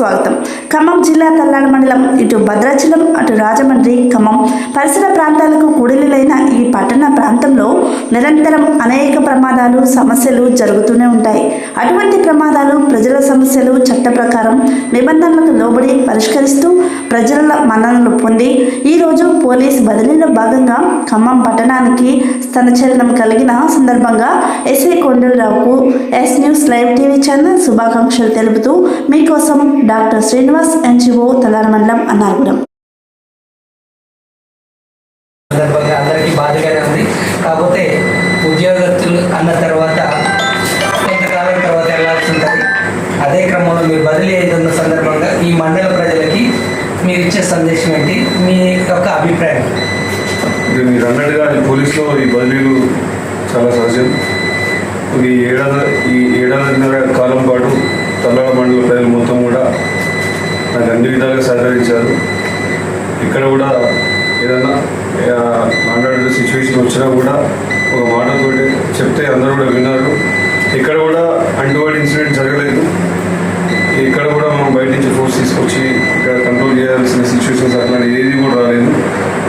స్వాగతం. ఖమ్మం జిల్లా తల్లాడ మండలం ఇటు భద్రాచలం అటు రాజమండ్రి ఖమ్మం పరిసర ప్రాంతాలకు కూడలిలైన ఈ పట్టణ ప్రాంతంలో నిరంతరం అనేక ప్రమాదాలు సమస్యలు జరుగుతూనే ఉంటాయి. అటువంటి ప్రమాదాలు ప్రజల సమస్యలు చట్ట ప్రకారం నిబంధనలకు లోబడి పరిష్కరిస్తూ ప్రజల మన్ననలు పొంది ఈరోజు పోలీస్ బదిలీలో భాగంగా ఖమ్మం పట్టణానికి స్థనచలనం కలిగిన సందర్భంగా SA కొండలరావుకు S news live TV channel శుభాకాంక్షలు తెలుపుతూ మీకోసం డాక్టర్ శ్రీనివాస్ ఎన్జిఓ తలార మండలం అన్నారపురం. సందర్భంగా అందరికీ బాధగానే ఉంది. కాకపోతే ఉద్యోగస్తులు అన్న తర్వాత కొంతకాలం తర్వాత వెళ్ళాల్సి ఉంటుంది. అదే క్రమంలో మీరు బదిలీ అవుతున్న సందర్భంగా ఈ మండల ప్రజలకి మీరు ఇచ్చే సందేశం ఏంటి? మీ యొక్క అభిప్రాయం. అంటే మీరు అన్నట్టుగా పోలీసులో ఈ బదిలీలు చాలా సహజం. ఈ ఏడాది ఈ ఏడాదిన్నర కాలం పాటు తల్లాడ మండల ప్రజలు మొత్తం కూడా నాకు అన్ని విధాలుగా ఇక్కడ కూడా ఏదైనా మాట్లాడే సిచ్యువేషన్ వచ్చినా కూడా ఒక మాటతోటి చెప్తే అందరూ కూడా విన్నారు. ఇక్కడ కూడా అంటువాడి ఇన్సిడెంట్ జరగలేదు. ఇక్కడ కూడా మనం బయట నుంచి ఫోర్స్ తీసుకొచ్చి ఇక్కడ కంట్రోల్ చేయాల్సిన సిచ్యువేషన్స్ అట్లాంటి ఏది కూడా రాలేదు.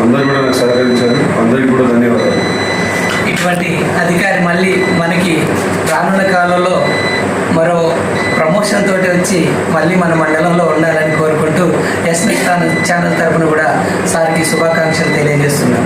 అందరూ కూడా నాకు సహకరించారు. అందరికీ కూడా ధన్యవాదాలు. ఇటువంటి అధికారి మళ్ళీ మనకి రానున్న కాలంలో మరో ప్రమోషన్ తోటి వచ్చి మళ్ళీ మన మండలంలో ఉండాలని కోరుకుంటూ ఎస్ ఛానల్ తరఫున కూడా సార్కి శుభాకాంక్షలు తెలియజేస్తున్నాం